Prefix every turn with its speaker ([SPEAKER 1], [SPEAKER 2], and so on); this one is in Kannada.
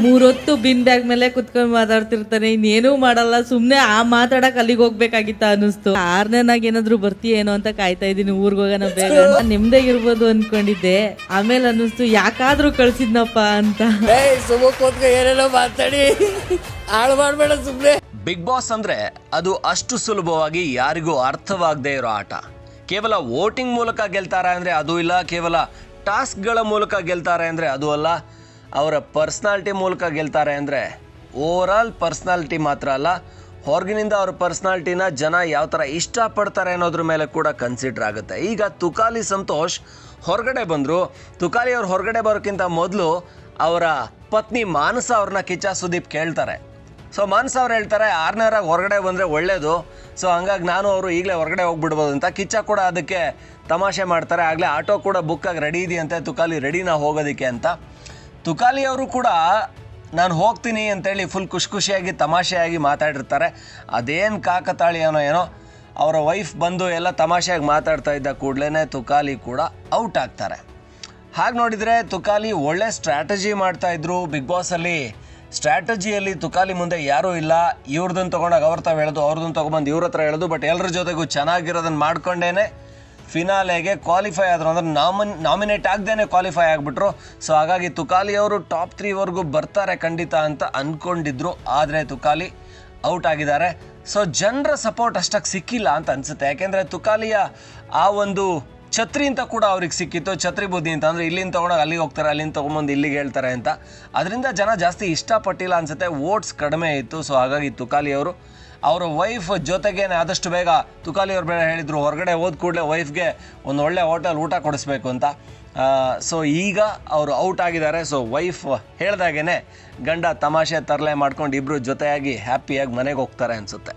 [SPEAKER 1] ಮೂರೊತ್ತು ಬಿನ್ ಬ್ಯಾಗ್ ಮೇಲೆ ಕುತ್ಕೊಂಡ್ ಮಾತಾಡ್ತಿರ್ತಾನೆ ಇನ್ನೇನೂ ಮಾಡಲ್ಲ ಸುಮ್ನೆ ಆ ಮಾತಾಡಕ್ ಅಲ್ಲಿಗೆ ಹೋಗ್ಬೇಕಾಗಿತ್ತ ಅನಿಸ್ತು ಆರ್ನೇನಾಗ ಏನಾದ್ರು ಬರ್ತೀಯೇನೋ ಅಂತ ಕಾಯ್ತಾ ಇದ್ದೀನಿ ಊರ್ಗ್ ಹೋಗೋಣ ಬೇಗ. ನಿಮ್ದೇ ಇರ್ಬೋದು ಅನ್ಕೊಂಡಿದ್ದೆ. ಆಮೇಲೆ ಅನ್ನಿಸ್ತು ಯಾಕಾದ್ರೂ ಕಳ್ಸಿದ್ನಪ್ಪ ಅಂತ.
[SPEAKER 2] ಏಯ್ ಸುಮ್ಮ ಕೂತ್ಕೊ ಏನೇನೋ ಮಾತಾಡಿ. ಹಾಳು ಮಾಡ್ಬೇಡ ಸುಮ್ಮನೆ
[SPEAKER 3] ಬಿಗ್ ಬಾಸ್ ಅಂದ್ರೆ ಅದು ಅಷ್ಟು ಸುಲಭವಾಗಿ ಯಾರಿಗೂ ಅರ್ಥವಾಗದೇ ಇರೋ ಆಟ. ಕೇವಲ ವೋಟಿಂಗ್ ಮೂಲಕ ಗೆಲ್ತಾರೆ ಅಂದ್ರೆ ಅದು ಇಲ್ಲ ಕೇವಲ ಟಾಸ್ಕ್ಗಳ ಮೂಲಕ ಗೆಲ್ತಾರೆ ಅಂದ್ರೆ ಅದು ಅಲ್ಲ. ಅವರ ಪರ್ಸ್ನಾಲ್ಟಿ ಮೂಲಕ ಗೆಲ್ತಾರೆ ಅಂದರೆ ಓವರ್ ಆಲ್ ಪರ್ಸ್ನಾಲ್ಟಿ ಮಾತ್ರ ಅಲ್ಲ, ಹೊರಗಿನಿಂದ ಅವ್ರ ಪರ್ಸ್ನಾಲ್ಟಿನ ಜನ ಯಾವ ಥರ ಇಷ್ಟಪಡ್ತಾರೆ ಅನ್ನೋದ್ರ ಮೇಲೆ ಕೂಡ ಕನ್ಸಿಡರ್ ಆಗುತ್ತೆ. ಈಗ ತುಕಾಲಿ ಸಂತೋಷ್ ಹೊರಗಡೆ ಬಂದರು. ತುಕಾಲಿ ಅವ್ರು ಹೊರಗಡೆ ಬರೋಕ್ಕಿಂತ ಮೊದಲು ಅವರ ಪತ್ನಿ ಮಾನಸ ಅವ್ರನ್ನ ಕಿಚ್ಚ ಸುದೀಪ್ ಕೇಳ್ತಾರೆ. ಸೊ ಮಾನಸ ಅವ್ರು ಹೇಳ್ತಾರೆ ಆರ್ನರಾಗಿ ಹೊರಗಡೆ ಬಂದರೆ ಒಳ್ಳೇದು. ಸೊ ಹಂಗಾಗಿ ನಾನು ಅವರು ಈಗಲೇ ಹೊರಗಡೆ ಹೋಗ್ಬಿಡ್ಬೋದು ಅಂತ ಕಿಚ್ಚ ಕೂಡ ಅದಕ್ಕೆ ತಮಾಷೆ ಮಾಡ್ತಾರೆ. ಆಗಲೇ ಆಟೋ ಕೂಡ ಬುಕ್ಕಾಗಿ ರೆಡಿ ಇದೆಯಂತೆ. ತುಕಾಲಿ ರೆಡಿನ ಹೋಗೋದಕ್ಕೆ ಅಂತ. ತುಕಾಲಿ ಅವರು ಕೂಡ ನಾನು ಹೋಗ್ತೀನಿ ಅಂತೇಳಿ ಫುಲ್ ಖುಷಿ ಖುಷಿಯಾಗಿ, ತಮಾಷೆಯಾಗಿ ಮಾತಾಡಿರ್ತಾರೆ. ಅದೇನು ಕಾಕತಾಳಿಯನೋ ಏನೋ, ಅವರ ವೈಫ್ ಬಂದು ಎಲ್ಲ ತಮಾಷೆಯಾಗಿ ಮಾತಾಡ್ತಾ ಇದ್ದ ಕೂಡಲೇ ತುಕಾಲಿ ಕೂಡ ಔಟ್ ಆಗ್ತಾರೆ. ಹಾಗೆ ನೋಡಿದರೆ ತುಕಾಲಿ ಒಳ್ಳೆ ಸ್ಟ್ರಾಟಜಿ ಮಾಡ್ತಾ ಇದ್ರು ಬಿಗ್ ಬಾಸಲ್ಲಿ ಸ್ಟ್ರಾಟಜಿಯಲ್ಲಿ ತುಕಾಲಿ ಮುಂದೆ ಯಾರೂ ಇಲ್ಲ. ಇವ್ರದನ್ನು ತೊಗೊಂಡಾಗ ಅವ್ರ ತಾವು ಹೇಳೋದು ಅವ್ರದನ್ನು ತೊಗೊಂಬಂದು ಇವ್ರ ಹತ್ರ ಹೇಳೋದು ಬಟ್ ಎಲ್ಲರ ಜೊತೆಗೂ ಚೆನ್ನಾಗಿರೋದನ್ನು ಮಾಡ್ಕೊಂಡೇನೆ. ಫಿನಾಲೆಗೆ ಕ್ವಾಲಿಫೈ ಆದರು ಅಂದ್ರೆ ನಾಮಿನ್ ನಾಮಿನೇಟ್ ಆಗದೇನೆ ಕ್ವಾಲಿಫೈ ಆಗಿಬಿಟ್ರು. ಸೊ ಹಾಗಾಗಿ ತುಕಾಲಿ ಅವರು ಟಾಪ್ ತ್ರೀವರೆಗೂ ಬರ್ತಾರೆ ಖಂಡಿತ ಅಂತ ಅಂದ್ಕೊಂಡಿದ್ರು ಆದರೆ ತುಕಾಲಿ ಔಟ್ ಆಗಿದ್ದಾರೆ. ಸೊ ಜನರ ಸಪೋರ್ಟ್ ಅಷ್ಟಾಗಿ ಸಿಕ್ಕಿಲ್ಲ ಅಂತ ಅನ್ಸುತ್ತೆ. ಯಾಕೆಂದರೆ ತುಕಾಲಿಯ ಆ ಒಂದು ಛತ್ರಿ ಅಂತ ಕೂಡ ಅವ್ರಿಗೆ ಸಿಕ್ಕಿತ್ತು. ಛತ್ರಿ ಬುದ್ಧಿ ಅಂತ ಅಂದರೆ ಇಲ್ಲಿಂದ ತೊಗೊಂಡಾಗ ಅಲ್ಲಿಗೆ ಹೋಗ್ತಾರೆ, ಅಲ್ಲಿಂದ ತೊಗೊಂಬಂದು ಇಲ್ಲಿಗೆ ಹೇಳ್ತಾರೆ ಅಂತ. ಅದರಿಂದ ಜನ ಜಾಸ್ತಿ ಇಷ್ಟಪಟ್ಟಿಲ್ಲ ಅನ್ಸುತ್ತೆ. ವೋಟ್ಸ್ ಕಡಿಮೆ ಇತ್ತು. ಸೊ ಹಾಗಾಗಿ ತುಕಾಲಿ ಅವರು ಅವರ ವೈಫ್ ಜೊತೆಗೇನೆ ಆದಷ್ಟು ಬೇಗ ತುಕಾಲಿ ಅವ್ರ ಬೇಡ ಹೇಳಿದರು, ಹೊರಗಡೆ ಹೋದ ಕೂಡಲೇ ವೈಫ್ಗೆ ಒಂದು ಒಳ್ಳೆ ಹೋಟೆಲ್ ಊಟ ಕೊಡಿಸ್ಬೇಕು ಅಂತ. ಸೊ ಈಗ ಅವರು ಔಟ್ ಆಗಿದ್ದಾರೆ ಸೊ ವೈಫ್ ಹೇಳ್ದಾಗೇನೆ ಗಂಡ ತಮಾಷೆ ತರಲೆ ಮಾಡ್ಕೊಂಡು ಇಬ್ಬರು ಜೊತೆಯಾಗಿ ಹ್ಯಾಪಿಯಾಗಿ ಮನೆಗೆ ಹೋಗ್ತಾರೆ ಅನಿಸುತ್ತೆ.